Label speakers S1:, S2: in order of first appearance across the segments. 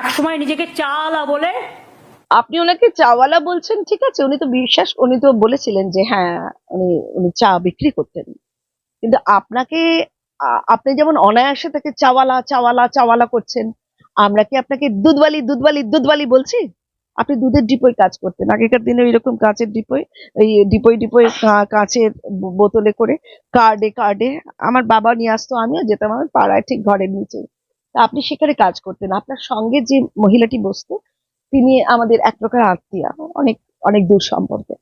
S1: একসময় নিজেকে চালা বলে।
S2: আপনি ওনাকে চাওয়ালা বলছেন, ঠিক আছে, উনি তো বিশ্বাস, উনি তো বলেছিলেন যে হ্যাঁ উনি উনি চা বিক্রি করতেন। কিন্তু আপনাকে আপনি যেমন অনায়াসে তাকে চাওয়ালা চাওয়ালা চাওয়ালা করছেন, আমরা কি আপনাকে দুধবালি দুধবালি দুধবালি বলছি? আপনি দুধের ডিপোয় কাজ করতেন, আগেকার দিনে এরকম কাঁচের ডিপোয় এই ডিপোয় ডিপোয় কাঁচের বোতলে করে কার্ডে কার্ডে, আমার বাবা নিয়ে আসতো, আমিও যেতাম, আমার পাড়ায় ঠিক ঘরের নিচে। তা আপনি সেখানে কাজ করতেন। আপনার সঙ্গে যে মহিলাটি বসতো, তিনি আমাদের এক প্রকার আত্মীয়া, অনেক অনেক দূর সম্পর্কে।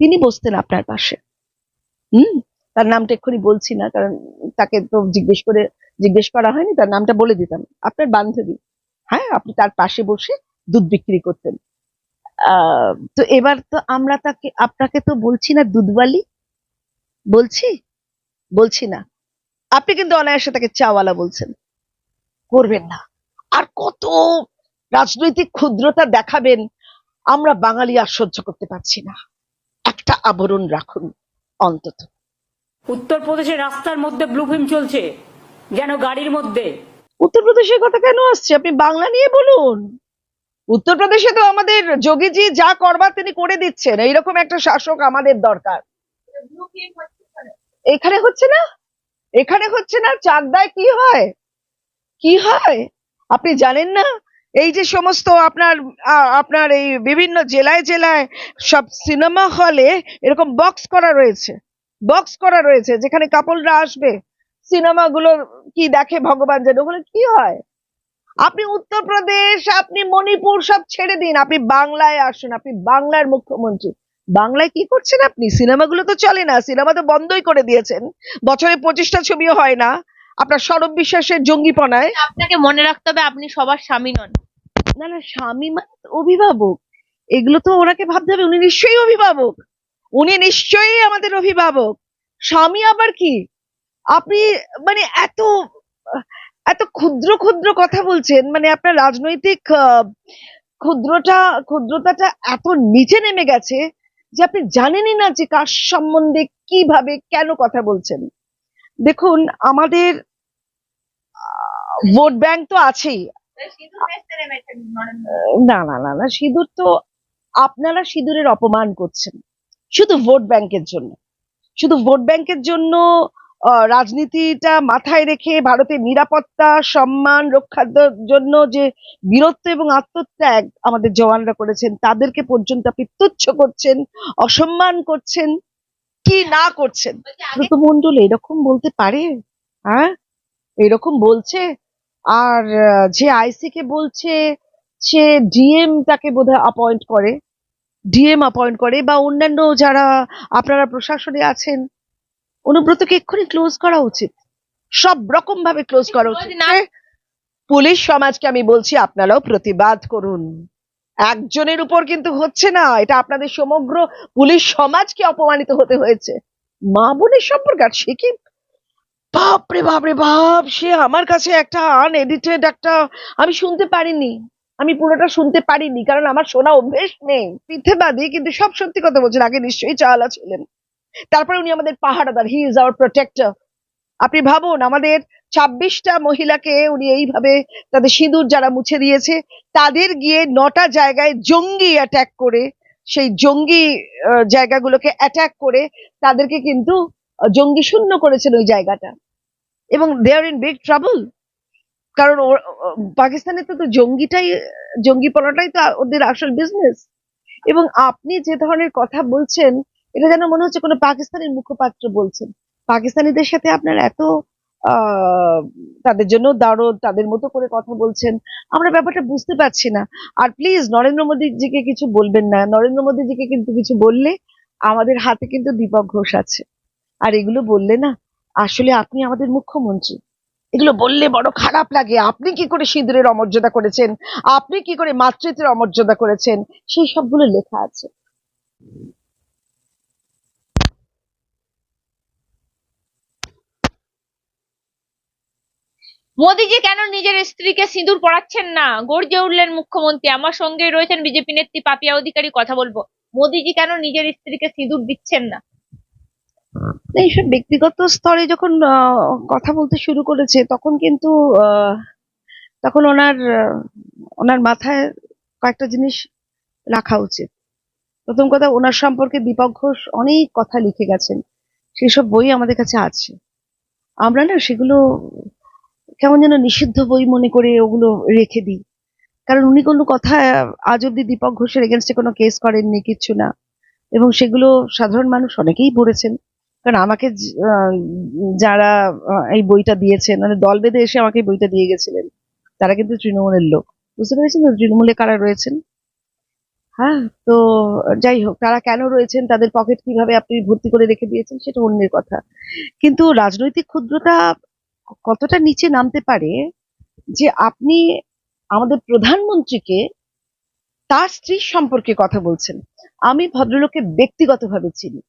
S2: তিনি বসতেন আপনার পাশে। হুম? তার নামটা এক্ষুনি বলছি না, কারণ তাকে তো জিজ্ঞেস করে জিজ্ঞেস করা হয়নি, তার নামটা বলে দিতাম। আপনার বান্ধবী। হ্যাঁ আপনি তার পাশে বসে দুধ বিক্রি করতেন। তো এবার তো আমরা তাকে, আপনাকে তো বলছি না দুধওয়ালি? বলছি? বলছি না। আপনি কিন্তু অনায়াসে তাকে চাওয়ালা বলছেন। করবেন না। আর কত রাজনৈতিক ক্ষুদ্রতা দেখাবেন আমরা বাঙালি আর সহ্য করতে পারছি না। একটা আবরণ রাখুন অন্তত।
S1: উত্তরপ্রদেশের রাস্তার মধ্যে ব্লু ফিল্ম চলছে যেন গাড়ির মধ্যে।
S2: উত্তরপ্রদেশের কথা কেন আসছে? আপনি বাংলা নিয়ে বলুন। উত্তরপ্রদেশে তো আমাদের যোগীজি যা করবার তিনি করে দিচ্ছেন। এইরকম একটা শাসক আমাদের দরকার। এখানে হচ্ছে না? এখানে হচ্ছে না? চাকদায় কি হয়? কি হয়? আপনি জানেন না? এই যে সমস্ত আপনার আপনার এই বিভিন্ন জেলায় জেলায় সব সিনেমা হলে এরকম বক্স করা রয়েছে। বক্স করা রয়েছে, যেখানে কাপলরা আসবে। সিনেমাগুলো কি দেখে ভগবান যেন? ওগুলো কি হয়? আপনি উত্তরপ্রদেশ, আপনি মণিপুর, সব ছেড়ে দিন। আপনি বাংলায় আসুন, আপনি বাংলার মুখ্যমন্ত্রী। বাংলায় কি করছেন আপনি? সিনেমাগুলো তো চলে না, সিনেমা তো বন্ধই করে দিয়েছেন। বছরে পঁচিশটা ছবিও হয় না। আপনার সরব বিশ্বাসের জঙ্গিপনায়?
S3: আপনাকে মনে রাখতে হবে আপনি সবার স্বামী নন।
S2: না না স্বামী মানে অভিভাবক। এগুলো তো ওনাকে ভাবতে হবে উনি নিশ্চয়ই অভিভাবক। উনি নিশ্চয়ই আমাদের অভিভাবক। স্বামী আবার কি? আপনি মানে এত এত ক্ষুদ্র ক্ষুদ্র কথা বলছেন মানে আপনার রাজনৈতিক আহ, ক্ষুদ্রটা ক্ষুদ্রতাটা এত নিচে নেমে গেছে যে আপনি জানেনই না যে কার সম্বন্ধে কীভাবে কেন কথা বলছেন। দেখুন, আমাদের ভোট ব্যাংক তো আছেই। না না না না, সিঁদুর তো আপনারা সিঁদুরের অপমান করছেন। শুধু ভোট ব্যাংকের জন্য। শুধু ভোট ব্যাংকের জন্য রাজনীতিটা মাথায় রেখে ভারতের নিরাপত্তা, সম্মান, রক্ষার জন্য যে বীরত্ব এবং আত্মত্যাগ আমাদের জওয়ানরা করেছেন, তাদেরকে পর্যন্ত আপনি তুচ্ছ করছেন, অসম্মান করছেন। কি না করছেন? মন্ডল এরকম বলতে পারে? হ্যাঁ? এরকম বলছে? আর যে আইসি কে বলছে সে ডিএম তাকে বোধহয় অ্যাপয়েন্ট করে। ডিএম অ্যাপয়েন্ট করে বা অন্যান্য যারা আপনারা প্রশাসনে আছেন অনুব্রতকে এক্ষুনি ক্লোজ করা উচিত। সব রকম ভাবে ক্লোজ করা উচিত।
S3: না-
S2: পুলিশ সমাজকে আমি বলছি আপনারাও প্রতিবাদ করুন। একজনের উপর কিন্তু হচ্ছে না। এটা আপনাদের সমগ্র পুলিশ সমাজকে অপমানিত হতে হয়েছে। মা বোনের সম্পর্ক আর সে কি? বাপরে বাপরে, বাপ! সে আমার কাছে একটা আনএডিটেড একটা, আমি শুনতে পারিনি। আমি পুরোটা শুনতে পারিনি, কারণ আমার শোনা অভ্যেস নেই। মিথ্যেবাদী, কিন্তু সব সত্যি কথা বলছেন। আগে নিশ্চয়ই চাওয়ালা ছিলেন। তারপরে উনি আমাদের পাহারাদার হি ইজ আওয়ার প্রোটেক্টর আপনি ভাবুন, আমাদের ছাব্বিশটা মহিলাকে উনি এইভাবে তাদের সিঁদুর যারা মুছে দিয়েছে, তাদের গিয়ে নটা জায়গায় জঙ্গি অ্যাটাক করে, সেই জঙ্গি জায়গাগুলোকে অ্যাটাক করে তাদেরকে কিন্তু জঙ্গি শূন্য করেছেন ওই জায়গাটা। এবং they are in big trouble কারণ পাকিস্তানে তো তো জঙ্গিটাই, জঙ্গিপনাটাই তো ওদের আসল বিজনেস এবং আপনি যে ধরনের কথা বলছেন, এটা যেন মনে হচ্ছে কোনো পাকিস্তানের মুখপাত্র বলছেন। পাকিস্তানিদের সাথে আপনার এত তাদের জন্য দারদ তাদের মতো করে কথা বলছেন। আমরা ব্যাপারটা বুঝতে পারছি না। আর প্লিজ নরেন্দ্র মোদীজিকে কিছু বলবেন না। নরেন্দ্র মোদীজিকে কিন্তু কিছু বললে আমাদের হাতে কিন্তু দীপক ঘোষ আছে। আর এগুলো বললে না, আসলে আপনি আমাদের মুখ্যমন্ত্রী। এগুলো বললে বড় খারাপ লাগে। আপনি কি করে সিঁদুরের অমর্যাদা করেছেন? আপনি কি করে মাতৃত্বের অমর্যাদা করেছেন? সেই সবগুলো লেখা আছে।
S3: মোদিজি কেন নিজের স্ত্রীকে সিঁদুর পরাচ্ছেন না? গর্জে উঠলেন মুখ্যমন্ত্রী। আমার সঙ্গে রয়েছেন বিজেপি নেত্রী পাপিয়া অধিকারী, কথা বলব। মোদিজি কেন নিজের স্ত্রীকে সিঁদুর দিচ্ছেন না?
S2: এইসব ব্যক্তিগত স্তরে যখন কথা বলতে শুরু করেছে, তখন কিন্তু তখন ওনার ওনার মাথায় কয়েকটা জিনিস রাখা উচিত। প্রথম কথা, ওনার সম্পর্কে দীপক ঘোষ অনেক কথা লিখে গেছেন। সেসব বই আমাদের কাছে আছে। আমরা না সেগুলো কেমন যেন নিষিদ্ধ বই মনে করে ওগুলো রেখে দিই। কারণ উনি কোনো কথা আজ অব্দি দীপক ঘোষের এগেনস্টে কোনো কেস করেননি, কিচ্ছু না। এবং সেগুলো সাধারণ মানুষ অনেকেই পড়েছেন। কারণ আমাকে যারা এই বইটা দিয়েছেন মানে দল বেঁধে এসে আমাকে বইটা দিয়ে গেছিলেন, তারা কিন্তু তৃণমূলের লোক। বুঝতে পেরেছেন তৃণমূলে কারা রয়েছেন? হ্যাঁ তো যাই হোক, তারা কেন রয়েছেন, তাদের পকেট কীভাবে আপনি ভর্তি করে রেখে দিয়েছেন, সেটা অন্যের কথা। কিন্তু রাজনৈতিক ক্ষুদ্রতা কতটা নিচে নামতে পারে যে আপনি আমাদের প্রধানমন্ত্রীকে তার স্ত্রীর সম্পর্কে কথা বলছেন। আমি ভদ্রলোককে ব্যক্তিগতভাবে চিনি।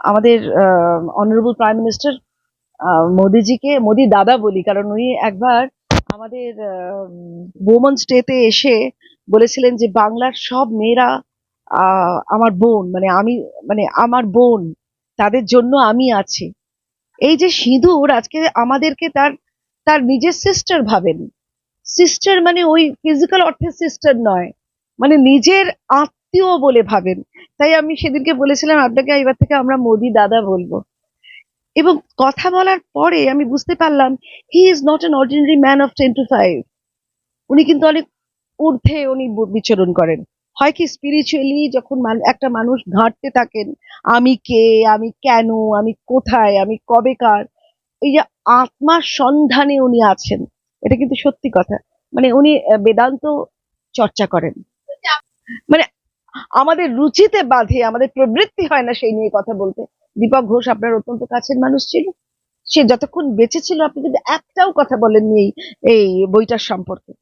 S2: আমাদের অনারেবল প্রাইম মিনিস্টার মোদিজিকে, মোদি দাদা বলি, কারণ উনি একবার আমাদের বোমন স্টেতে এসে বলেছিলেন যে বাংলার সব মেয়েরা আমার বোন মানে আমি মানে আমার বোন, তাদের জন্য আমি আছি। এই যে সিঁদুর আজকে আমাদেরকে তার তার নিজের সিস্টার ভাবেন। সিস্টার মানে ওই ফিজিক্যাল অর্থে সিস্টার নয় মানে নিজের আত্মীয় বলে ভাবেন। তাই আমি সেদিনকে বলেছিলাম, আপনাকে এবার থেকে আমরা মোদি দাদা বলব। এবং কথা বলার পরে আমি বুঝতে পারলাম he is not an ordinary man of ten to five উনি কিন্তু অনেক ঊর্ধ্বে উনি বিচরণ করেন। হয় কি স্পিরিচুয়ালি যখন একটা মানুষ ঘাঁটতে থাকেন, আমি কে, আমি কেন, আমি কোথায়, আমি কবেকার এই যে আত্মার সন্ধানে উনি আছেন, এটা কিন্তু সত্যি কথা। মানে উনি বেদান্ত চর্চা করেন। মানে আমাদের রুচিতে বাধে, আমাদের প্রবৃত্তি হয় না সেই নিয়ে কথা বলতে। দীপক ঘোষ আপনার অত্যন্ত কাছের মানুষ ছিল। সে যতক্ষণ বেঁচে ছিল, আপনি কিন্তু একটাও কথা বলেননি এই এই বইটার সম্পর্কে।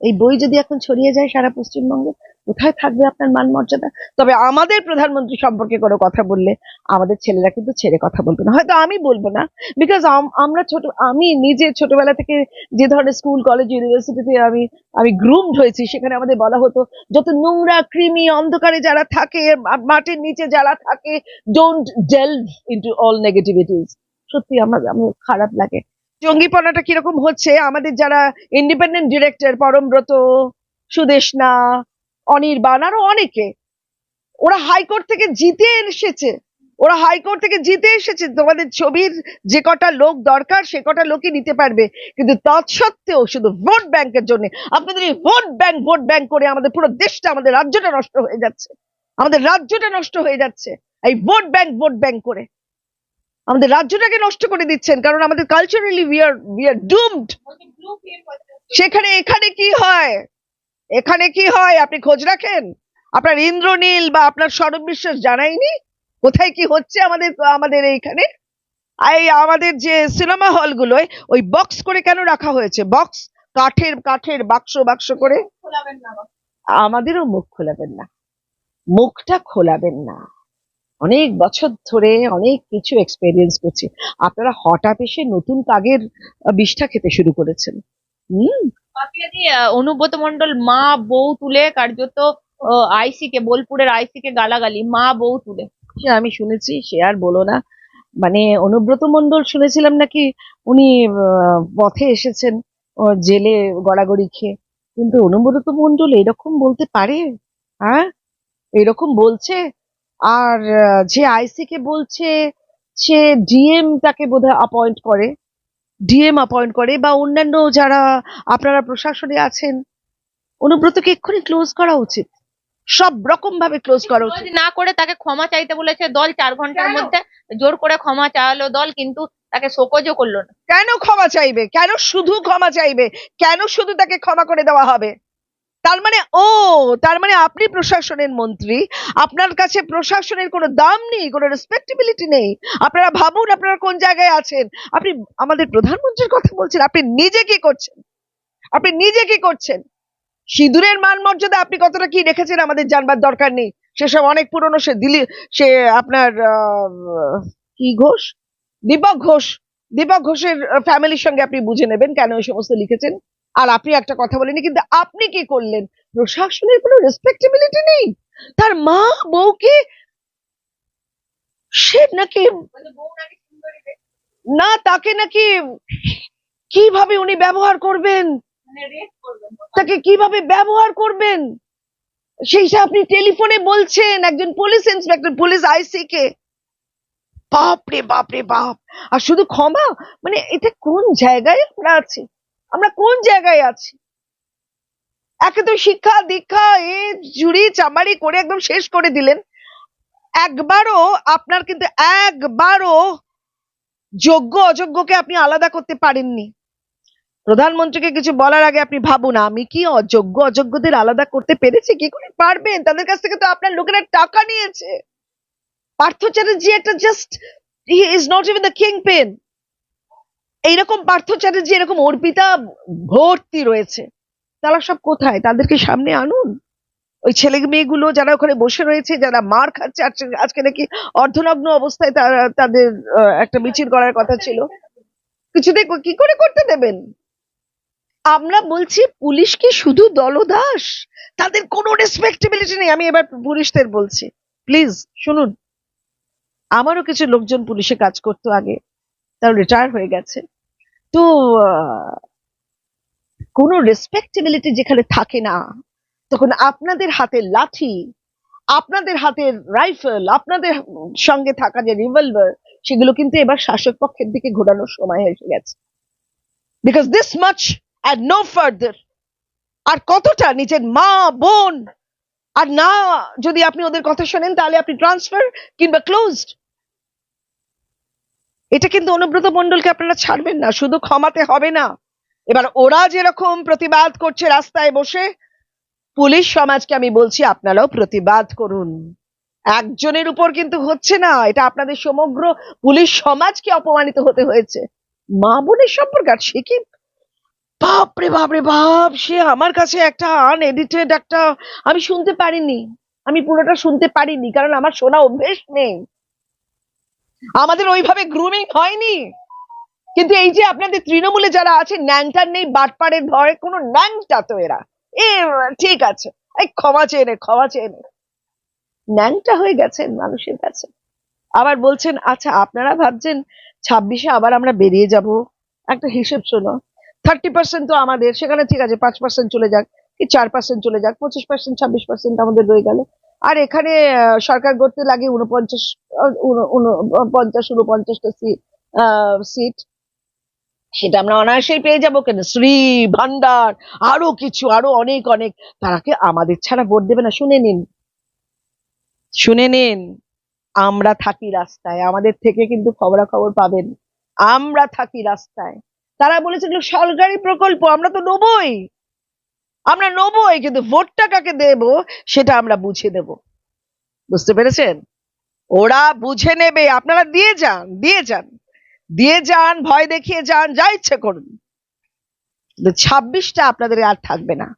S2: এই বই যদি এখন ছড়িয়ে যায় সারা পশ্চিমবঙ্গে কোথায় থাকবে আপনার মান মর্যাদা তবে আমাদের প্রধানমন্ত্রী সম্পর্কে কোনো কথা বললে আমাদের ছেলেরা কিন্তু ছেড়ে কথা বলবে না। হয়তো আমি বলব না বিকজ আমরা ছোট, আমি নিজে ছোটবেলা থেকে যে ধরনের স্কুল, কলেজ ইউনিভার্সিটিতে আমি আমি গ্রুমড হয়েছি, সেখানে আমাদের বলা হতো, যত নোংরা কৃমি অন্ধকারে যারা থাকে মাটির নিচে যারা থাকে don't delve into all negativities সত্যি আমার আমার খারাপ লাগে। জঙ্গিপনাটা কীরকম হচ্ছে? আমাদের যারা ইন্ডিপেন্ডেন্ট ডিরেক্টর পরমব্রত, সুদেশনা অনির্বাণ আরও অনেকে। ওরা হাইকোর্ট থেকে জিতে এসেছে। ওরা হাইকোর্ট থেকে জিতে এসেছে। তোমাদের ছবির যে কটা লোক দরকার, সে কটা লোকই নিতে পারবে। কিন্তু তৎসত্ত্বেও শুধু ভোট ব্যাংকের জন্য, আপনাদের এই ভোট ব্যাংক ভোট ব্যাংক করে আমাদের পুরো দেশটা, আমাদের রাজ্যটা নষ্ট হয়ে যাচ্ছে। আমাদের রাজ্যটা নষ্ট হয়ে যাচ্ছে। এই ভোট ব্যাংক ভোট ব্যাংক করে। আমাদের রাজ্যটাকে নষ্ট করে দিচ্ছেন, কারণ আমাদের culturally we are we are doomed সেখানে, এখানে কি হয়? এখানে কি হয়? আপনি খোঁজ রাখেন? আপনার ইন্দ্রনীল বা আপনার সরব বিশ্বাস জানাইনি কোথায় কি হচ্ছে আমাদের আমাদের এইখানে? এই আমাদের যে সিনেমা হলগুলোয় ওই বক্স করে কেন রাখা হয়েছে? বক্স? কাঠের কাঠের বাক্স বাক্স করে? আমাদেরও মুখ খোলাবেন না। মুখটা খোলাবেন না। অনেক বছর ধরে অনেক কিছু এক্সপেরিয়েন্স করছি। আপনারা হঠাৎ এসে নতুন কাগের বিষ্ঠা খেতে শুরু করেছেন। হুম?
S3: অনুব্রত মন্ডল মা বউ তুলে কার্যত আইসি কে বোলপুরের আইসি কে গালাগালি, মা বউ তুলে।
S2: সে আমি শুনেছি, সে আর বলো না। মানে অনুব্রত মন্ডল শুনেছিলাম নাকি উনি পথে এসেছেন জেলে গড়াগড়ি খেয়ে। কিন্তু অনুব্রত মন্ডল এরকম বলতে পারে? হ্যাঁ? এরকম বলছে? আর যে আইসি কে বলছে, সে ডিএম তাকে বোধহয় অ্যাপয়েন্ট করে। ডিএম অ্যাপয়েন্ট করে বা অন্যান্য যারা আপনারা প্রশাসনে আছেন অনুব্রতকে এক্ষুনি ক্লোজ করা উচিত। সব রকম ভাবে ক্লোজ করা উচিত।
S3: যদি না করে তাকে ক্ষমা চাইতে বলেছে দল চার
S2: ঘণ্টার
S3: মধ্যে জোর করে ক্ষমা চাওয়ালো দল কিন্তু তাকে শোকজও করল না।
S2: কেন ক্ষমা চাইবে? কেন শুধু ক্ষমা চাইবে? কেন শুধু তাকে ক্ষমা করে দেওয়া হবে? তার মানে ও, তার মানে আপনি প্রশাসনের মন্ত্রী, আপনার কাছে প্রশাসনের কোনো দাম নেই, কোনো রেসপেক্টেবিলিটি নেই। আপনারা ভাবুন আপনারা কোন জায়গায় আছেন। আপনি আমাদের প্রধানমন্ত্রীর কথা বলছেন, আপনি নিজে কি করছেন? আপনি নিজে কি করছেন? সিঁদুরের মান মর্যাদা আপনি কতটা কি রেখেছেন আমাদের জানবার দরকার নেই। সেসব অনেক পুরনো, সে দিলি, সে আপনার কি ঘোষ? দীপক ঘোষ। দীপক ঘোষের ফ্যামিলির সঙ্গে আপনি বুঝে নেবেন কেন এই সমস্ত লিখেছেন। আর আপনি একটা কথা বলেনি কিন্তু আপনি কি করলেন? প্রশাসনের কোনো রেসপেক্টেবিলিটি নেই? তার মা বউকে সে নাকি না, তাকে নাকি কীভাবে উনি ব্যবহার করবেন? তাকে কীভাবে ব্যবহার করবেন? সেইটা আপনি টেলিফোনে বলছেন, একজন পুলিশ ইন্সপেক্টর, পুলিশ আইসি কে বাপরে বাপরে, বাপ। আর শুধু ক্ষমা? মানে এটা কোন জায়গায় আমরা আছি? আমরা কোন জায়গায় আছি? একে তো শিক্ষা, দীক্ষা, এ, জুড়ি, চামারি করে একদম শেষ করে দিলেন। একবারও আপনার কিন্তু একবারও যোগ্য, অযোগ্যকে আপনি আলাদা করতে পারেননি। প্রধানমন্ত্রীকে কিছু বলার আগে আপনি ভাবুন, আমি কি অযোগ্য, অযোগ্যদের আলাদা করতে পেরেছি? কি করে পারবেন? তাদের কাছ থেকে তো আপনার লোকেরা টাকা নিয়েছে। পার্থ চ্যাটার্জি একটা just he is not even the kingpin এইরকম পার্থ চ্যাটার্জি, এরকম অর্পিতা ভর্তি রয়েছে। তারা সব কোথায়? তাদেরকে সামনে আনুন। ওই ছেলে মেয়েগুলো যারা ওখানে বসে রয়েছে, যারা মার খাচ্ছে আজকে- নাকি অর্ধনগ্ন অবস্থায় তারা তাদের একটা মিছিল করার কথা ছিল। কিছুতে কি করে করতে দেবেন? আমরা বলছি, পুলিশ কি শুধু দলদাস? তাদের কোনো রেসপেক্টেবিলিটি নেই। আমি এবার পুলিশদের বলছি। প্লিজ, শুনুন। আমারও কিছু লোকজন পুলিশে কাজ করতো আগে। তারা রিটায়ার হয়ে গেছে। তো কোনো রেসপেক্টেবিলিটি যেখানে থাকে না, তখন আপনাদের হাতে লাঠি, আপনাদের হাতের রাইফেল আপনাদের সঙ্গে থাকা যে রিভলভার সেগুলো কিন্তু এবার শাসক পক্ষের দিকে ঘোরানোর সময় এসে গেছে। Because this much and no further আর কতটা নিজের মা, বোন, আর না যদি আপনি ওদের কথা শোনেন, তাহলে আপনি ট্রান্সফার কিংবা ক্লোজড এটা কিন্তু অনুব্রত মন্ডলকে আপনারা ছাড়বেন না, শুধু ক্ষমাতে হবে না। এবার ওরা যেরকম প্রতিবাদ করছে রাস্তায় বসে, পুলিশ সমাজকে আমি বলছি আপনারাও প্রতিবাদ করুন। একজনের উপর কিন্তু হচ্ছে না, এটা আপনাদের সমগ্র পুলিশ সমাজকে অপমানিত হতে হয়েছে। মা বোনের সম্পর্ক আর সে কি? বাপরে বাপরে, বাপ, সে আমার কাছে একটা আনএডিটেড একটা আমি শুনতে পারিনি। আমি পুরোটা শুনতে পারিনি, কারণ আমার শোনা অভ্যেস নেই। আমাদের ওইভাবে গ্রুমিং হয়নি। কিন্তু এই যে আপনাদের তৃণমূলে যারা আছে, ন্যাংটার নেই, বাটপাড়ের ভয় কোনো ন্যাংটা তো এরা। এ, ঠিক আছে। এই ক্ষমা চেয়ে নে, ক্ষমা চেয়ে নে। ন্যাংটা হয়ে গেছেন, মানুষের কাছে। আবার বলছেন আচ্ছা আপনারা ভাবছেন ছাব্বিশে আবার আমরা বেরিয়ে যাব? একটা হিসেব শোনো। থার্টি পার্সেন্ট তো আমাদের, সেখানে ঠিক আছে, পাঁচ পার্সেন্ট চলে যাক, কি চার পার্সেন্ট চলে যাক, পঁচিশ পার্সেন্ট ছাব্বিশ পার্সেন্ট আমাদের রয়ে গেল। আর এখানে সরকার গড়তে লাগে উনপঞ্চাশ আহ, উন- উন- উনপঞ্চাশটা সিট সেটা আমরা অনায়াসেই পেয়ে যাব কেন? শ্রী ভান্ডার আরও কিছু আরও অনেক অনেক। তারা কি আমাদের ছাড়া ভোট দেবে না। শুনে নিন। শুনে নিন। আমরা থাকি রাস্তায়। আমাদের থেকে কিন্তু খবরাখবর পাবেন। আমরা থাকি রাস্তায়। তারা বলেছিল সরকারি প্রকল্প আমরা তো নেবই। আমরা নেবই কিন্তু ভোটটা কাকে দেব সেটা আমরা বুঝে দেব বুঝতে পেরেছেন? ওরা বুঝে নেবে। আপনারা দিয়ে যান দিয়ে যান। দিয়ে যান, ভয় দেখিয়ে যান, যা ইচ্ছে করুন। ছাব্বিশটা আপনাদের আর থাকবে না।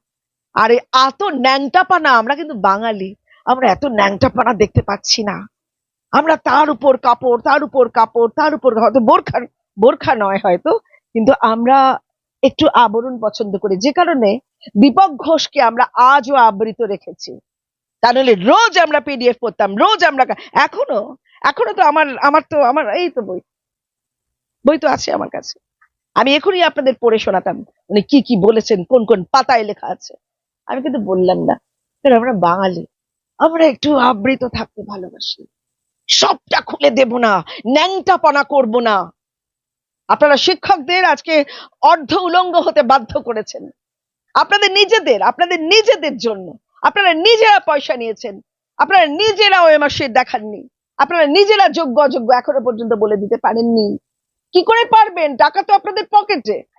S2: আর এত ন্যাংটাপানা, আমরা কিন্তু বাঙালি, আমরা এত ন্যাংটাপানা দেখতে পাচ্ছি না। আমরা তার উপর কাপড়, তার উপর কাপড়, তার উপর হয়তো বোরখা বোরখা নয় হয়তো, কিন্তু আমরা একটু আবরণ পছন্দ করি। যে কারণে দীপক ঘোষকে আমরা আজও আবৃত রেখেছি। তা নাহলে রোজ আমরা পিডিএফ পড়তাম, রোজ আমরা এখনও এখনও তো আমার আমার তো, আমার এই তো বই। বই তো আছে আমার কাছে। আমি এখনই আপনাদের পড়ে শোনাতাম, উনি কি কি বলেছেন, কোন কোন পাতায় লেখা আছে। আমি কিন্তু বললাম না কারণ আমরা বাঙালি, আমরা একটু আবৃত থাকতে ভালোবাসি। সবটা খুলে দেব না, ন্যাংটাপনা করব না। আপনারা শিক্ষকদের আজকে অর্ধ উলঙ্গ হতে বাধ্য করেছেন। আপনাদের নিজেদের আপনাদের নিজেদের জন্য। আপনারা নিজেরা পয়সা নিয়েছেন। আপনারা নিজেরা ওএমআর দেখাননি। আপনারা নিজেরা যোগ্য অযোগ্য এখনও পর্যন্ত বলে দিতে পারেননি। কি করে পারবেন? টাকা তো আপনাদের পকেটে